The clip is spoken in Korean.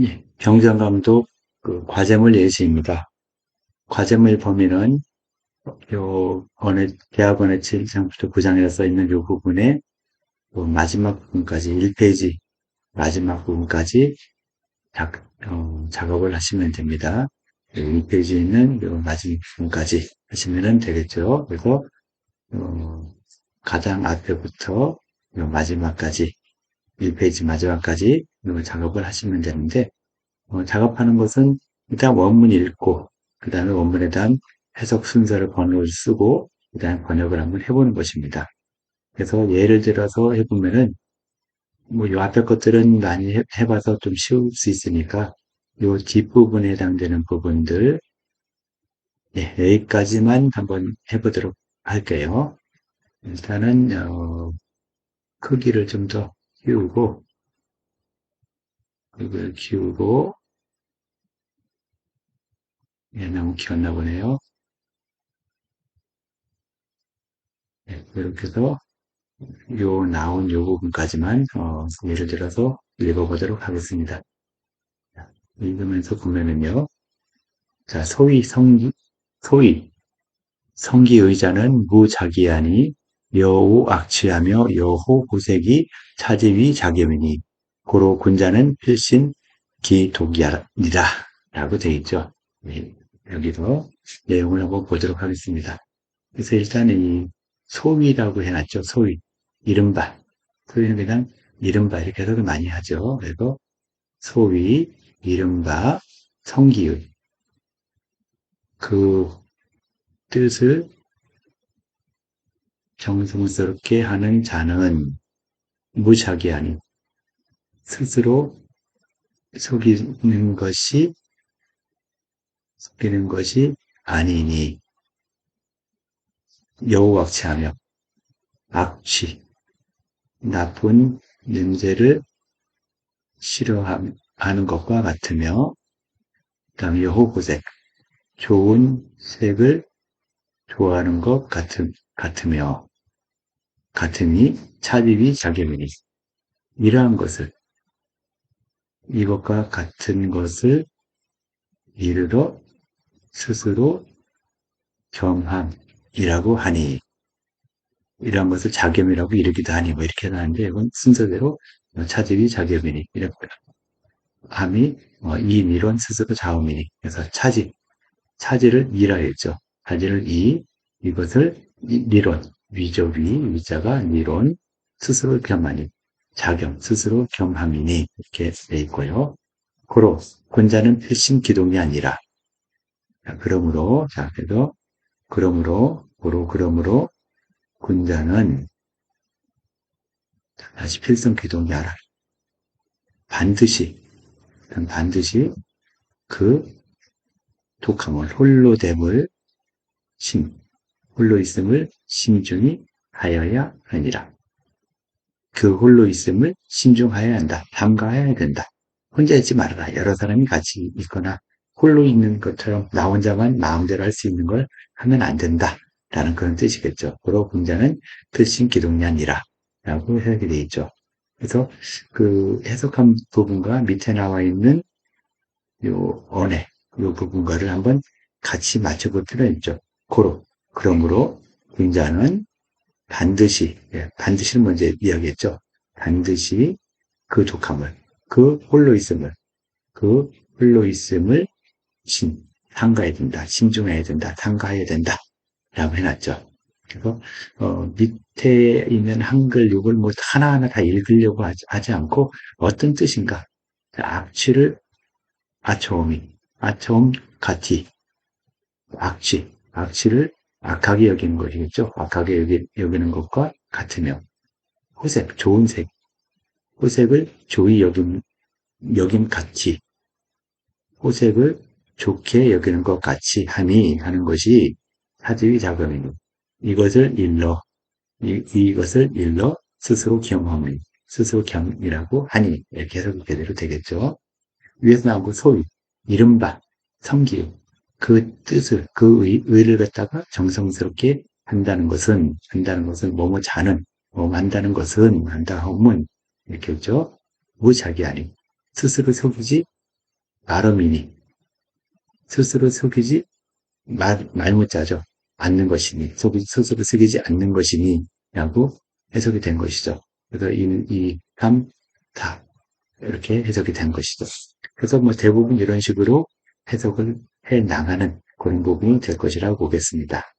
예, 병정감독 그 과제물 예시입니다. 과제물 범위는 요 어느 대학원의 7장부터 9장이라 써 있는 요 부분에 요 마지막 부분까지 1페이지 마지막 부분까지 작, 어, 작업을 하시면 됩니다. 1페이지에 있는 요 마지막 부분까지 하시면 되겠죠. 그래서 어, 가장 앞에부터 요 마지막까지 1페이지 마지막까지 요 작업을 하시면 되는데 어, 작업하는 것은 일단 원문 읽고 그 다음에 원문에 대한 해석 순서를 번호를 쓰고 그 다음에 번역을 한번 해보는 것입니다. 그래서 예를 들어서 해보면은 뭐 요 앞에 것들은 많이 해- 해봐서 좀 쉬울 수 있으니까 요 뒷부분에 해당되는 부분들 네, 여기까지만 한번 해보도록 할게요. 일단은 어, 크기를 좀 더 키우고 이걸 키우고 예, 너무 키웠나 보네요. 네, 이렇게 해서 요 나온 요 부분까지만 어, 예를 들어서 읽어보도록 하겠습니다. 자, 읽으면서 보면은요. 자, 소위 성기, 소위 성기의자는 무자기하니 여우 악취하며 여호 고색이 차지위 자겸이니 고로 군자는 필신 기독이니라 라고 되어 있죠. 네, 여기서 내용을 한번 보도록 하겠습니다. 그래서 일단 이 소위라고 해놨죠. 소위. 이른바. 소위는 그냥 이른바 이렇게 해석을 많이 하죠. 그래서 소위, 이른바, 성기의. 그 뜻을 정성스럽게 하는 자는 무작위 아닌 스스로 속이는 것이 속이는 것이 아니니. 여우 악취하며 악취 나쁜 냄새를 싫어하는 것과 같으며 그다음 여호고색 좋은 색을 좋아하는 것 같음, 같으며 같으니 차비비 자기민이 이러한 것을 이것과 같은 것을 이르러 스스로 경함이라고 하니 이러한 것을 자겸이라고 이르기도 하니 뭐 이렇게 하는데 이건 순서대로 차집이 자겸이니 이렇게 함이 어, 이 미론 스스로 자음이니. 그래서 차지 차지를 이라 했죠. 차지를 이 이것을 미론 위조 위 위자가 미론 스스로 겸하니 자겸 스스로 겸함이니 이렇게 돼 있고요. 고로 군자는 필신 기동이 아니라 자, 그러므로 자 그래서 그러므로 고로 그러므로 군자는 다시 필성 기동이 알아. 반드시 반드시 그 독함을 홀로됨을 심 홀로 있음을 심중히 하여야 하니라. 그 홀로 있음을 신중하여야 한다. 담가해야 된다. 혼자 있지 말아라. 여러 사람이 같이 있거나 홀로 있는 것처럼 나 혼자만 마음대로 할 수 있는 걸 하면 안 된다. 라는 그런 뜻이겠죠. 고로 군자는 필신 기동량이라 라고 해석이 되어 있죠. 그래서 그 해석한 부분과 밑에 나와 있는 요 언해, 요 부분과를 한번 같이 맞춰볼 필요가 있죠. 고로. 그러므로 군자는 반드시, 예, 반드시는 먼저 이야기했죠. 반드시 그 독함을, 그 홀로 있음을, 그 홀로 있음을 신, 상가해야 된다. 신중해야 된다. 상가해야 된다. 라고 해놨죠. 그래서 어, 밑에 있는 한글 욕을 뭐 하나하나 다 읽으려고 하지, 하지 않고 어떤 뜻인가 악취를 아초음이 아초음 같이 악취 악취를 악하게 여기는 것이겠죠. 악하게 여기, 여기는 것과 같으며. 호색 좋은 색. 호색을 조이 여김 여김 같이. 호색을 좋게 여기는 것 같이 하니 하는 것이 사지의 작업이니. 이것을 일러. 이, 이것을 일러 스스로 경험이 스스로 경이라고 하니. 이렇게 해석이 제대로 되겠죠. 위에서 나온 그 소위 이른바 성기요 그 뜻을 그 의, 의를 갖다가 정성스럽게 한다는 것은 한다는 것은 뭐뭐 자는 뭐 한다는 것은 한다 하면 이렇게 했죠. 무자기 아니 스스로 속이지 말음이니 스스로 속이지 말, 말못자죠. 않는 것이니 속이 스스로 속이지 않는 것이니 라고 해석이 된 것이죠. 그래서 이, 이 감, 다 이렇게 해석이 된 것이죠. 그래서 뭐 대부분 이런 식으로 해석을 해 나가는 그런 부분이 될 것이라고 보겠습니다.